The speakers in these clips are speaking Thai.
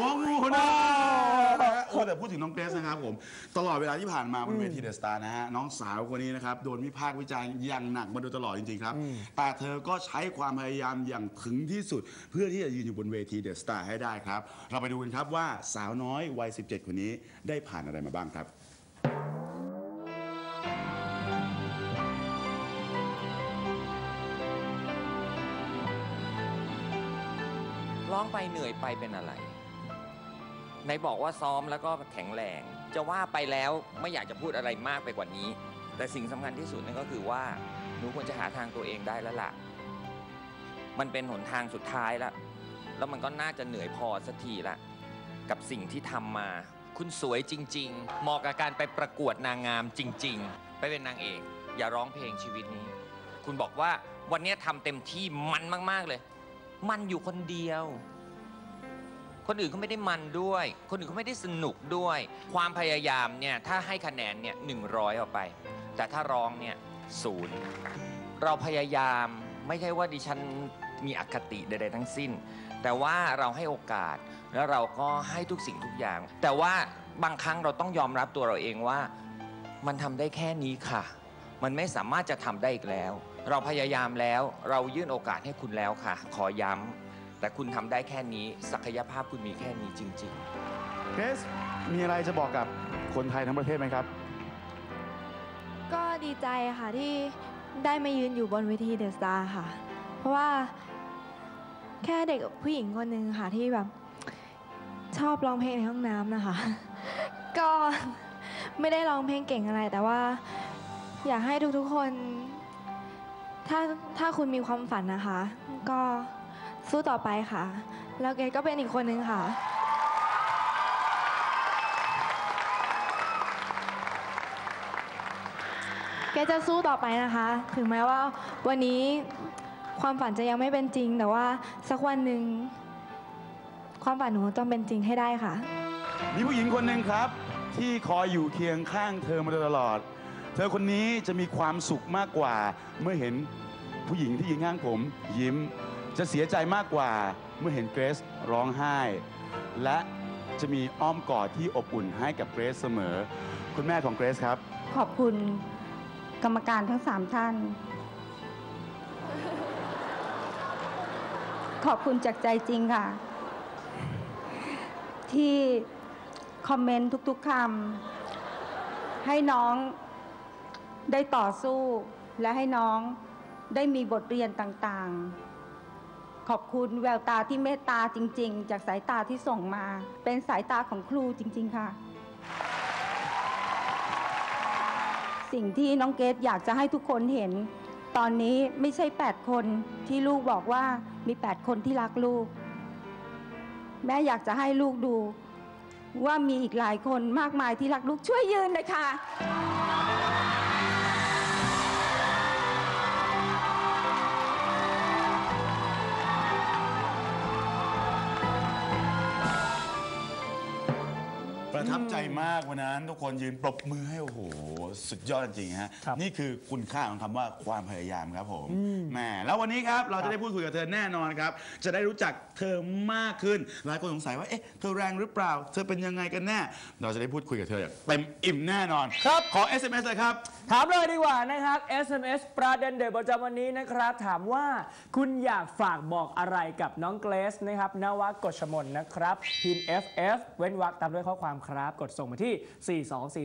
หัวงูนะฮะโอ้แต่พูดถึงน้องเกรซนะครับผม ตลอดเวลาที่ผ่านมาบนเวทีเดอะสตาร์นะฮะน้องสาวคนนี้นะครับโดนวิพากษ์วิจารณ์อย่างหนักมาโดยตลอดจริงๆครับ แต่เธอก็ใช้ความพยายามอย่างถึงที่สุด เพื่อที่จะยืนอยู่บนเวทีเดอะสตาร์ให้ได้ครับ เราไปดูกันครับว่าสาวน้อยวัย 17 คนนี้ได้ผ่านอะไรมาบ้างครับร้องไปเหนื่อยไปเป็นอะไร ไหนบอกว่าซ้อมแล้วก็แข็งแรง จะว่าไปแล้วไม่อยากจะพูดอะไรมากไปกว่านี้ แต่สิ่งสำคัญที่สุดนั่นก็คือว่าหนูควรจะหาทางตัวเองได้แล้วล่ะ มันเป็นหนทางสุดท้ายล้วแล้วมันก็น่าจะเหนื่อยพอสักทีละกับสิ่งที่ทำมา คุณสวยจริง ๆ เหมาะกับการไปประกวดนางงามจริง ๆ ไปเป็นนางเอก อย่าร้องเพลงชีวิตนี้ คุณบอกว่าวันนี้ทำเต็มที่มันมาก ๆเลย มันอยู่คนเดียว คนอื่นเขาไม่ได้มันด้วย คนอื่นเขาไม่ได้สนุกด้วย ความพยายามเนี่ยถ้าให้คะแนนเนี่ยหนึ่งร้อยออกไป แต่ถ้าร้องเนี่ยศูนย์เราพยายามไม่ใช่ว่าดิฉันมีอคติใดๆทั้งสิ้น แต่ว่าเราให้โอกาสแล้วเราก็ให้ทุกสิ่งทุกอย่าง แต่ว่าบางครั้งเราต้องยอมรับตัวเราเองว่า มันทำได้แค่นี้ค่ะ มันไม่สามารถจะทำได้อีกแล้ว เราพยายามแล้วเรายื่นโอกาสให้คุณแล้วค่ะ ขอย้ำ แต่คุณทำได้แค่นี้ ศักยภาพคุณมีแค่นี้จริง ๆ เกรซมีอะไรจะบอกกับคนไทยทั้งประเทศไหมครับ ก็ดีใจค่ะที่ได้มายืนอยู่บนเวทีเดอะสตาร์ค่ะ เพราะว่าแค่เด็กผู้หญิงคนหนึ่งค่ะที่แบบชอบร้องเพลงในห้องน้ำนะคะ ก็ไม่ได้ร้องเพลงเก่งอะไร แต่ว่าอยากให้ทุกๆคน ถ้าถ้าคุณมีความฝันนะคะ ก็ สู้ต่อไปค่ะ แล้วเกดก็เป็นอีกคนนึงค่ะแกจะสู้ต่อไปนะคะ ถึงแม้ว่าวันนี้ความฝันจะยังไม่เป็นจริง แต่ว่าสักวันหนึ่งความฝันหนูต้องเป็นจริงให้ได้ค่ะ มีผู้หญิงคนหนึ่งครับ ที่คอยอยู่เคียงข้างเธอมาโดยตลอด เธอคนนี้จะมีความสุขมากกว่า เมื่อเห็นผู้หญิงที่ยืนข้างผมยิ้ม จะเสียใจมากกว่าเมื่อเห็นเกรซร้องไห้ และจะมีอ้อมกอดที่อบอุ่นให้กับเกรซเสมอ คุณแม่ของเกรซครับ ขอบคุณกรรมการทั้งสามท่าน ขอบคุณจากใจจริงค่ะ ที่คอมเมนต์ทุกๆคำให้น้องได้ต่อสู้ และให้น้องได้มีบทเรียนต่างๆ ขอบคุณแววตาที่เมตตาจริง ๆ จากสายตาที่ส่งมา เป็นสายตาของครูจริง ๆ ค่ะ สิ่งที่น้องเกดอยากจะให้ทุกคนเห็น ตอนนี้ไม่ใช่ 8 คนที่ลูกบอกว่ามี 8 คนที่รักลูก แม่อยากจะให้ลูกดู ว่ามีอีกหลายคนมากมายที่รักลูกช่วยยืนเลยค่ะ ทับใจมากวันนั้น ทุกคนยืนปรบมือให้โอ้โห สุดยอดจริงๆฮะครับนี่คือคุณค่าของคำว่าความพยายามครับผมแหมแล้ววันนี้ครับเราจะได้พูดคุยกับเธอแน่นอนครับ จะได้รู้จักเธอมากขึ้น หลายคนสงสัยว่าเอ๊ะเธอแรงหรือเปล่า เธอเป็นยังไงกันแน่ เราจะได้พูดคุยกับเธออย่างเต็มอิ่มแน่นอนครับ ขอ SMS เลยครับ ถามเลยดีกว่านะครับ SMS ประเด็นเด็ดประจำวันนี้นะครับ ถามว่าคุณอยากฝากบอกอะไรกับน้องเกรซนะครับนวกฎชมนนะครับพิมพ์ FF เว้นวรรคตามด้วยข้อความครับกดส่งมาที่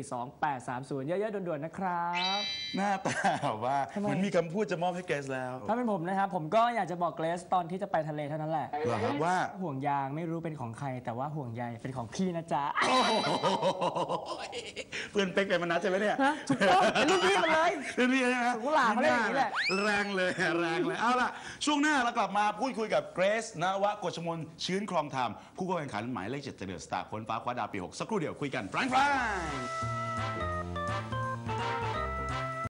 4242830 เยอะๆด่วนๆนะครับ หน้าตาแบบว่าทำไม เหมันมีคำพูดจะมอบให้เกสแล้วถ้าเป็นผมนะครับ ผมก็อยากจะบอกเกรซตอนที่จะไปทะเลเท่านั้นแหละ เหรอครับว่าห่วงยางไม่รู้เป็นของใคร แต่ว่าห่วงใยเป็นของพี่นะจ๊ะ โอ้โหเพื่อนเป๊กเป็นมนัสใช่ไหมเนี่ยฮะถูกต้องเป็นรุ่นพี่มันเลยรุ่นพี่ใช่ไหมถูกหลาเขาเล่นอย่างนี้แหละ แรงเลยแรงเลยเอาล่ะช่วงหน้าเรากลับมาพูดคุยกับเกรซนวะกฎชมนชื้นครองธรรมผู้เข้าแข่งขันหมายเลขเจ็ดเดือดสตาร์คนฟ้าคว้าดาวปี6สักครู่เดียวเดี๋ยวคุยกันแฟรงค์แฟรง